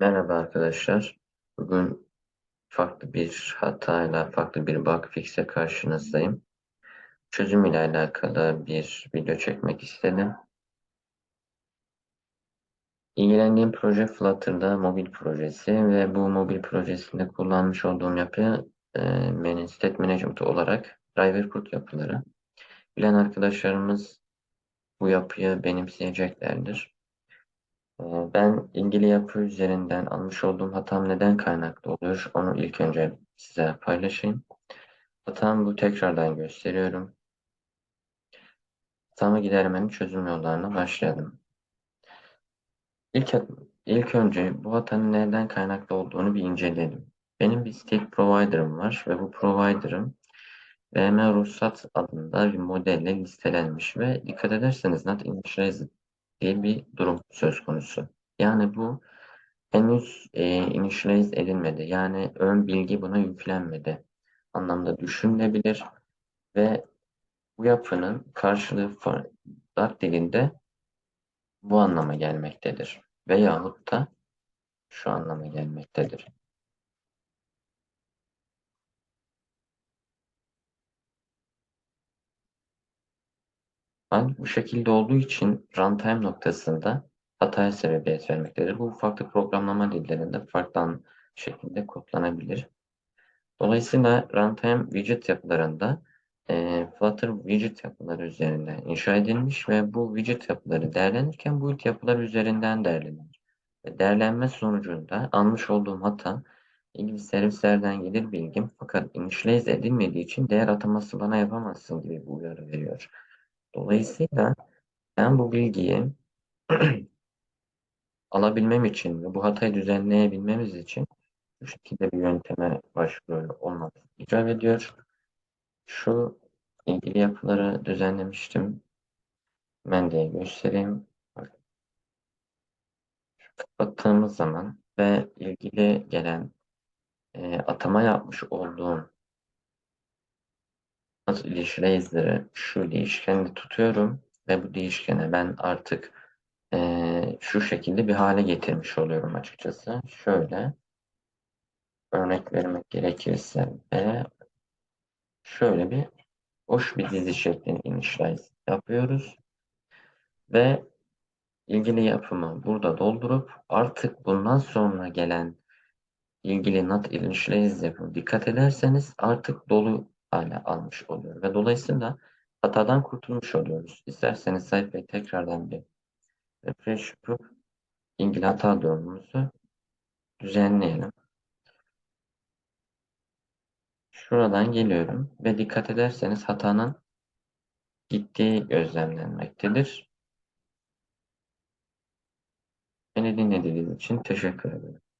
Merhaba arkadaşlar. Bugün farklı bir hatayla, farklı bir bug fix'e karşınızdayım. Çözüm ile alakalı bir video çekmek istedim. İlgilendiğim proje Flutter'da mobil projesi ve bu mobil projesinde kullanmış olduğum yapı e, State Management olarak driver put yapıları. Bilen arkadaşlarımız bu yapıyı benimseyeceklerdir. Ee, ben ilgili yapı üzerinden almış olduğum hatam neden kaynaklı oluyor? Onu ilk önce size paylaşayım. Hatam bu tekrardan gösteriyorum. Hatamı gidermenin çözüm yollarına başlayalım. İlk, ilk önce bu hatanın neden kaynaklı olduğunu bir inceleyelim. Benim bir state provider'ım var ve bu provider'ım VM ruhsat adında bir modelle listelenmiş ve dikkat ederseniz not initialized diye bir durum söz konusu. Yani bu henüz e, initialize edilmedi. Yani ön bilgi buna yüklenmedi anlamda düşünülebilir ve bu yapının karşılığı Dart dilinde bu anlama gelmektedir. Veyahut da şu anlama gelmektedir. Hal bu şekilde olduğu için runtime noktasında hataya sebebiyet vermektedir. Bu farklı programlama dillerinde farklı şekilde kodlanabilir. Dolayısıyla runtime widget yapılarında e, Flutter widget yapıları üzerinden inşa edilmiş ve bu widget yapıları değerlenirken build yapılar üzerinden değerlenir. Ve değerlenme sonucunda almış olduğum hata ilgili servislerden gelir bilgim fakat initialize edilmediği için değer ataması bana yapamazsın gibi bir uyarı veriyor. Dolayısıyla ben bu bilgiyi alabilmem için ve bu hatayı düzenleyebilmemiz için bu şekilde bir yönteme başvuruyor olmak icap ediyor. Şu ilgili yapıları düzenlemiştim. Ben de göstereyim. Kapattığımız zaman ve ilgili gelen e, atama yapmış olduğum nasıl ilişkileri şu değişkeni tutuyorum ve bu değişkene ben artık e, şu şekilde bir hale getirmiş oluyorum açıkçası. Şöyle örnek vermek gerekirse ve şöyle bir hoş bir dizi şeklinde initialize yapıyoruz ve ilgili yapımı burada doldurup artık bundan sonra gelen ilgili not initialize yapımı dikkat ederseniz artık dolu hale almış oluyor ve dolayısıyla hatadan kurtulmuş oluyoruz. İsterseniz sayfayı tekrardan bir refresh yapıp ilgili hata durumumuzu düzenleyelim. Şuradan geliyorum ve dikkat ederseniz hatanın gittiği gözlemlenmektedir. Beni dinlediğiniz için teşekkür ederim.